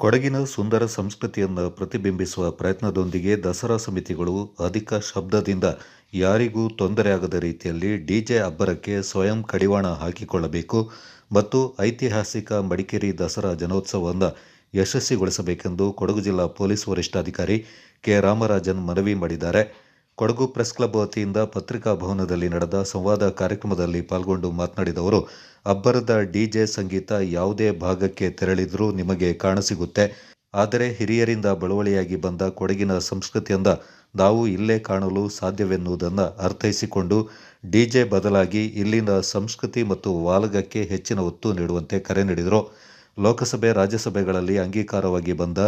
ಕೊಡಗಿನ ಸುಂದರ ಸಂಸ್ಕೃತಿಯನ್ನು ಪ್ರತಿಬಿಂಬಿಸುವ ಪ್ರಯತ್ನದೊಂದಿಗೆ ದಸರಾ ಸಮಿತಿಗಳು ಅಧಿಕ ಶಬ್ದದಿಂದ ಯಾರಿಗೂ ತೊಂದರೆಯಾಗದ ರೀತಿಯಲ್ಲಿ ಡಿಜೆ ಅಬ್ಬರಕ್ಕೆ ಸ್ವಯಂ ಕಡಿವಾಣ ಹಾಕಿಕೊಳ್ಳಬೇಕು ಮತ್ತು ಐತಿಹಾಸಿಕ ಮಡಿಕೇರಿ ದಸರಾ ಜನೋತ್ಸವವನ್ನು ಯಶಸ್ವಿಗೊಳಿಸಬೇಕೆಂದು ಕೊಡಗು ಜಿಲ್ಲಾ ಪೊಲೀಸ್ ವರಿಷ್ಠಾಧಿಕಾರಿ ಕೆ ರಾಮರಾಜನ್ ಮನವಿ ಮಾಡಿದ್ದಾರೆ. ಕೊಡಗು ಪ್ರೆಸ್ ಕ್ಲಬ್ ವತಿಯಿಂದ ಪತ್ರಿಕಾ ಭವನದಲ್ಲಿ ನಡೆದ ಸಂವಾದ ಕಾರ್ಯಕ್ರಮದಲ್ಲಿ ಪಾಲ್ಗೊಂಡು ಮಾತನಾಡಿದ ಅವರು, ಅಬ್ಬರದ ಡಿಜೆ ಸಂಗೀತ ಯಾವುದೇ ಭಾಗಕ್ಕೆ ತೆರಳಿದರೂ ನಿಮಗೆ ಕಾಣಸಿಗುತ್ತೆ. ಆದರೆ ಹಿರಿಯರಿಂದ ಬಳುವಳಿಯಾಗಿ ಬಂದ ಕೊಡಗಿನ ಸಂಸ್ಕೃತಿಯಿಂದ ನಾವು ಇಲ್ಲೇ ಕಾಣಲು ಸಾಧ್ಯವೆನ್ನುವುದನ್ನು ಅರ್ಥೈಸಿಕೊಂಡು ಡಿಜೆ ಬದಲಾಗಿ ಇಲ್ಲಿನ ಸಂಸ್ಕೃತಿ ಮತ್ತು ವಾಲಗಕ್ಕೆ ಹೆಚ್ಚಿನ ಒತ್ತು ನೀಡುವಂತೆ ಕರೆ ನೀಡಿದರು. ಲೋಕಸಭೆ, ರಾಜ್ಯಸಭೆಗಳಲ್ಲಿ ಅಂಗೀಕಾರವಾಗಿ ಬಂದ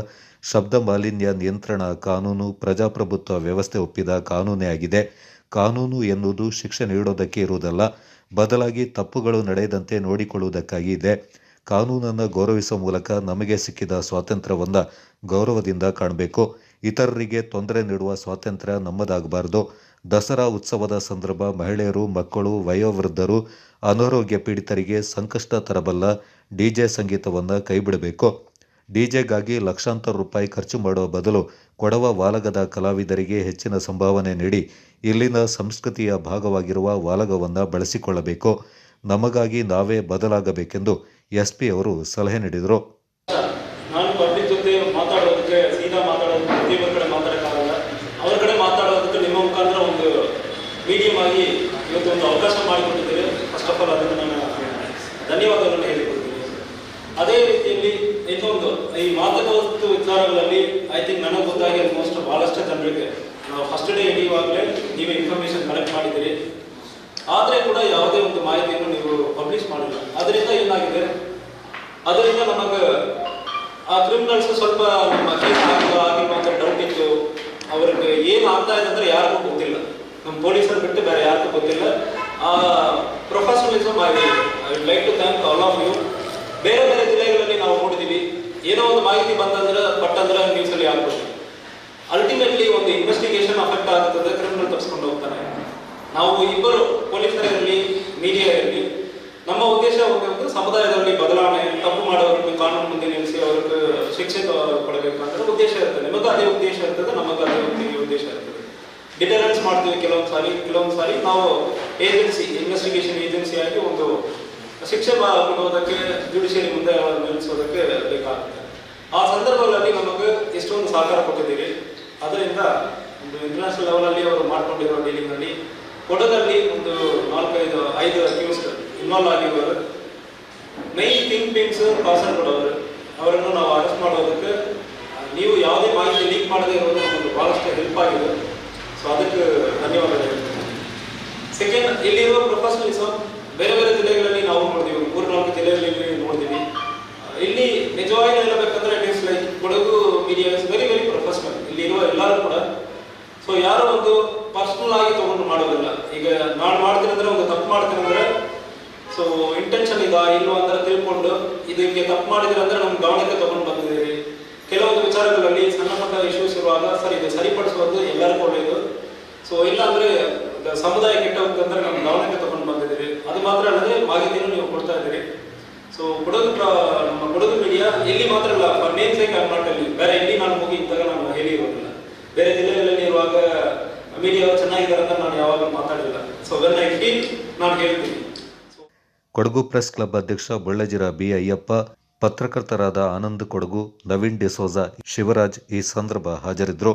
ಶಬ್ದ ಮಾಲಿನ್ಯ ನಿಯಂತ್ರಣ ಕಾನೂನು, ಪ್ರಜಾಪ್ರಭುತ್ವ ವ್ಯವಸ್ಥೆ ಒಪ್ಪಿದ ಕಾನೂನೇ ಆಗಿದೆ. ಕಾನೂನು ಎನ್ನುವುದು ಶಿಕ್ಷೆ ನೀಡೋದಕ್ಕೆ ಇರುವುದಲ್ಲ, ಬದಲಾಗಿ ತಪ್ಪುಗಳು ನಡೆಯದಂತೆ ನೋಡಿಕೊಳ್ಳುವುದಕ್ಕಾಗಿ ಇದೆ. ಕಾನೂನನ್ನು ಗೌರವಿಸುವ ಮೂಲಕ ನಮಗೆ ಸಿಕ್ಕಿದ ಸ್ವಾತಂತ್ರ್ಯವನ್ನು ಗೌರವದಿಂದ ಕಾಣಬೇಕು. ಇತರರಿಗೆ ತೊಂದರೆ ನೀಡುವ ಸ್ವಾತಂತ್ರ್ಯ ನಮ್ಮದಾಗಬಾರದು. ದಸರಾ ಉತ್ಸವದ ಸಂದರ್ಭ ಮಹಿಳೆಯರು, ಮಕ್ಕಳು, ವಯೋವೃದ್ಧರು, ಅನಾರೋಗ್ಯ ಪೀಡಿತರಿಗೆ ಸಂಕಷ್ಟ ತರಬಲ್ಲ ಡಿಜೆ ಸಂಗೀತವನ್ನು ಕೈಬಿಡಬೇಕು. ಡಿಜೆಗಾಗಿ ಲಕ್ಷಾಂತರ ರೂಪಾಯಿ ಖರ್ಚು ಮಾಡುವ ಬದಲು ಕೊಡವ ವಾಲಗದ ಕಲಾವಿದರಿಗೆ ಹೆಚ್ಚಿನ ಸಂಭಾವನೆ ನೀಡಿ ಇಲ್ಲಿನ ಸಂಸ್ಕೃತಿಯ ಭಾಗವಾಗಿರುವ ವಾಲಗವನ್ನು ಬಳಸಿಕೊಳ್ಳಬೇಕು. ನಮಗಾಗಿ ನಾವೇ ಬದಲಾಗಬೇಕೆಂದು ಎಸ್ಪಿ ಅವರು ಸಲಹೆ ನೀಡಿದರು. ನಾನು ಜೊತೆ ಮಾತಾಡೋದಕ್ಕೆ, ಸೀದಾ ಮಾತಾಡೋದಕ್ಕೆ ಪ್ರತಿಯೊಬ್ಬರ ಕಡೆ ಮಾತಾಡೋಕ್ಕಾಗಲ್ಲ. ಅವ್ರ ಕಡೆ ಮಾತಾಡೋದಕ್ಕೆ ನಿಮ್ಮ ಮುಖಾಂತರ ಒಂದು ಮೀಡಿಯಂ ಆಗಿ ಇವತ್ತು ಒಂದು ಅವಕಾಶ ಮಾಡಿಕೊಟ್ಟಿದ್ದೀರಿ ಫಸ್ಟ್ ಆಫ್ ಆಲ್ ಅದನ್ನು ನಾನು ಧನ್ಯವಾದಗಳನ್ನು ಹೇಳಿಕೊಡ್ತೀನಿ. ಅದೇ ರೀತಿಯಲ್ಲಿ ಇನ್ನೊಂದು ಈ ಮಾದಕ ವಸ್ತು ವಿಚಾರಗಳಲ್ಲಿ ಐ ಥಿಂಕ್ ನನಗೆ ಗೊತ್ತಾಗಿ ಆಲ್ಮೋಸ್ಟ್ ಭಾಳಷ್ಟು ಜನರಿಗೆ, ನಾವು ಫಸ್ಟ್ ಡೇ ಹಿಡಿಯುವಾಗಲೇ ನೀವು ಇನ್ಫಾರ್ಮೇಶನ್ ಕಲೆಕ್ಟ್ ಮಾಡಿದ್ದೀರಿ. ಆದರೆ ಕೂಡ ಯಾವುದೇ ಒಂದು ಮಾಹಿತಿಯನ್ನು ನೀವು ಪಬ್ಲಿಷ್ ಮಾಡಿಲ್ಲ. ಅದರಿಂದ ಏನಾಗಿದೆ? ಅದರಿಂದ ನಮಗೆ ಆ ಕ್ರಿಮಿನಲ್ಸ್ ಸ್ವಲ್ಪ ನಮ್ಮ ಕೇಸ್ ಅಂತ ಡೌಟ್ ಇತ್ತು. ಅವ್ರಿಗೆ ಏನು ಆಗ್ತಾ ಇದೆ ಅಂದ್ರೆ ಯಾರಿಗೂ ಗೊತ್ತಿಲ್ಲ. ನಮ್ಮ ಪೊಲೀಸರು ಬಿಟ್ಟು ಬೇರೆ ಯಾರಿಗೂ ಗೊತ್ತಿಲ್ಲ. ಪ್ರೊಫೆಷನಲಿಸಮ್ ಆಗಿ I would like to thank all of you ಬೇರೆ ಬೇರೆ ಜಿಲ್ಲೆಗಳಲ್ಲಿ ನಾವು ನೋಡಿದೀವಿ. ಏನೋ ಒಂದು ಮಾಹಿತಿ ಬಂತಂದ್ರೆ, ಪಟ್ಟಂದ್ರೆ ನ್ಯೂಸಲ್ಲಿ ಆಗ್ಬೋದು. ಅಲ್ಟಿಮೇಟ್ಲಿ ಒಂದು ಇನ್ವೆಸ್ಟಿಗೇಷನ್ ಅಫೆಕ್ಟ್ ಆಗ್ತದೆ ಕ್ರಿಮಿನಲ್ ತಪ್ಪಿಸ್ಕೊಂಡು ಹೋಗ್ತಾನೆ ನಾವು ಇಬ್ಬರು ಪೊಲೀಸರಿರಲಿ ಮೀಡಿಯಾ ಇರಲಿ, ನಮ್ಮ ಉದ್ದೇಶ ಒಂದು ಸಮುದಾಯದಲ್ಲಿ ಬದಲಾವಣೆ, ತಪ್ಪು ಮಾಡೋರಿಗೆ ಕಾನೂನು ಮುಂದೆ ನಿಲ್ಲಿಸಿ ಅವ್ರಿಗೆ ಶಿಕ್ಷೆ ಕೊಡಬೇಕಂದ್ರೆ ಉದ್ದೇಶ ಅದೇ ಉದ್ದೇಶ ಇರ್ತದೆ ನಮಗೂ ಅದೇ ಉದ್ದೇಶ ಇರ್ತದೆ. ಡಿಟರೆನ್ಸ್ ಮಾಡ್ತೀವಿ ಕೆಲವೊಂದು ಸಾರಿ ಕೆಲವೊಂದು ಸಾರಿ ನಾವು ಏಜೆನ್ಸಿ ಇನ್ವೆಸ್ಟಿಗೇಷನ್ ಏಜೆನ್ಸಿ ಆಗಿ ಒಂದು ಶಿಕ್ಷೆ ಕೊಡೋದಕ್ಕೆ ಜುಡಿಷಿಯರಿ ಮುಂದೆ ನಿಲ್ಲಿಸೋದಕ್ಕೆ ಬೇಕಾಗುತ್ತೆ. ಆ ಸಂದರ್ಭಗಳಲ್ಲಿ ನಮಗೆ ಎಷ್ಟೊಂದು ಸಹಕಾರ ಕೊಟ್ಟಿದ್ದೀರಿ. ಅದರಿಂದ ಒಂದು ಇಂಟರ್ನ್ಯಾಷನಲ್ ಲೆವೆಲಲ್ಲಿ ಅವರು ಮಾಡ್ಕೊಂಡಿರೋ ಡೀಲಿಂಗ್ನಲ್ಲಿ ಕೊಡದಲ್ಲಿ ಒಂದು ನಾಲ್ಕೈದು, ಐದು ಅಕ್ಯೂಸ್ಟ್ ಇನ್ವಾಲ್ವ್ ಆಗಿರೋರು. ಮೈನ್ ಥಿಂಕ್ ಪಿಂಗ್ಸ್ ಪರ್ಸನ್ ಕೊಡೋರು. ಅವರನ್ನು ನಾವು ಅರೆಸ್ಟ್ ಮಾಡೋದಕ್ಕೆ ನೀವು ಯಾವುದೇ ಮಾಹಿತಿ ಲೀಕ್ ಮಾಡದೇ ಇರೋದು ನಮಗೆ ಭಾಳಷ್ಟು ಹೆಲ್ಪ್ ಆಗಿದೆ. ಸೊ ಅದಕ್ಕೆ ಧನ್ಯವಾದಗಳು. ಸೆಕೆಂಡ್ ಇಲ್ಲಿರುವ ಪ್ರೊಫೆಷನಲಿಸಮ್ ಬೇರೆ ಬೇರೆ ಜಿಲ್ಲೆಗಳಲ್ಲಿ ನಾವು ನೋಡಿದೀವಿ ಮೂರು, ನಾಲ್ಕು ಜಿಲ್ಲೆಗಳಲ್ಲಿ ನೋಡಿದೀವಿ ಇಲ್ಲಿ ನಿಜವಾಗಿ ಹೇಳಬೇಕಂದ್ರೆ it is like Kodagu media is very very professional ಇಲ್ಲಿ ಇರುವ ಎಲ್ಲರೂ ಕೂಡ. ಸೊ ಯಾರೋ ಒಂದು ಪರ್ಸನಲ್ ಆಗಿ ತಗೊಂಡು ಮಾಡೋದಿಲ್ಲ. ಈಗ ನಾನು ಮಾಡ್ತೀನಿ ಅಂದ್ರೆ ಒಂದು ತಪ್ಪು ಮಾಡ್ತೀನಿ ಅಂದ್ರೆ ಸೊ ಇಂಟೆನ್ಷನ್ ಇದಾ, ಇಲ್ವಾ ಅಂತ ತಿಳ್ಕೊಂಡು ಇದಕ್ಕೆ ತಪ್ಪು ಮಾಡಿದ್ರೆ ಅಂದ್ರೆ ನಮ್ಮ ಗಮನಕ್ಕೆ ತಗೊಂಡು ಬಂದಿದ್ದೀರಿ. ಕೆಲವೊಂದು ವಿಚಾರಗಳಲ್ಲಿ ಸಣ್ಣ ಪುಟ್ಟ ಇಶ್ಯೂಸ್ ಇರುವಾಗ ಸರ್, ಇದು ಸರಿಪಡಿಸೋದು ಎಲ್ಲರಿಗೂ ಒಳ್ಳೆಯದು. ಸೊ ಇಲ್ಲಾಂದ್ರೆ ಸಮುದಾಯ ಕೆಟ್ಟ ಹೋಗ್ತಂದ್ರೆ ನಮ್ಮ ಗಮನಕ್ಕೆ ತಗೊಂಡು ಬಂದಿದ್ದೀರಿ. ಅದು ಮಾತ್ರ ಅಲ್ಲದೆ ಮಾಹಿತಿಯನ್ನು ನೀವು ಕೊಡ್ತಾ ಇದ್ದೀರಿ. ಸೊ ಕೊಡಗು ನಮ್ಮ ಕೊಡಗು ಮೀಡಿಯಾ ಎಲ್ಲಿ ಮಾತ್ರ ಅಲ್ಲ for name sake I not ಅಲ್ಲಿ. ಬೇರೆ ಎಲ್ಲಿ ನಾನು ಹೋಗಿ ಇದ್ದಾಗ ನಾನು ಹೇಳಿ ಇರೋದಿಲ್ಲ. ಬೇರೆ ಜಿಲ್ಲೆಗಳಲ್ಲಿ ಇರುವಾಗ ಮೀಡಿಯಾ ಚೆನ್ನಾಗಿದ್ದಾರೆ ಅಂತ ನಾನು ಯಾವಾಗ ಮಾತಾಡಿಲ್ಲ ಸೊ ಅದನ್ನ ಫೀಲ್ ನಾನು ಹೇಳ್ತೀನಿ. ಕೊಡಗು ಪ್ರೆಸ್ ಕ್ಲಬ್ ಅಧ್ಯಕ್ಷ ಬಳ್ಳಾಜಿರ ಬಿ ಅಯ್ಯಪ್ಪ ಪತ್ರಕರ್ತರಾದ ಆನಂದ್ ಕೊಡಗು ನವೀನ್ ಡಿಸೋಜಾ ಶಿವರಾಜ್ ಈ ಸಂದರ್ಭ ಹಾಜರಿದ್ದರು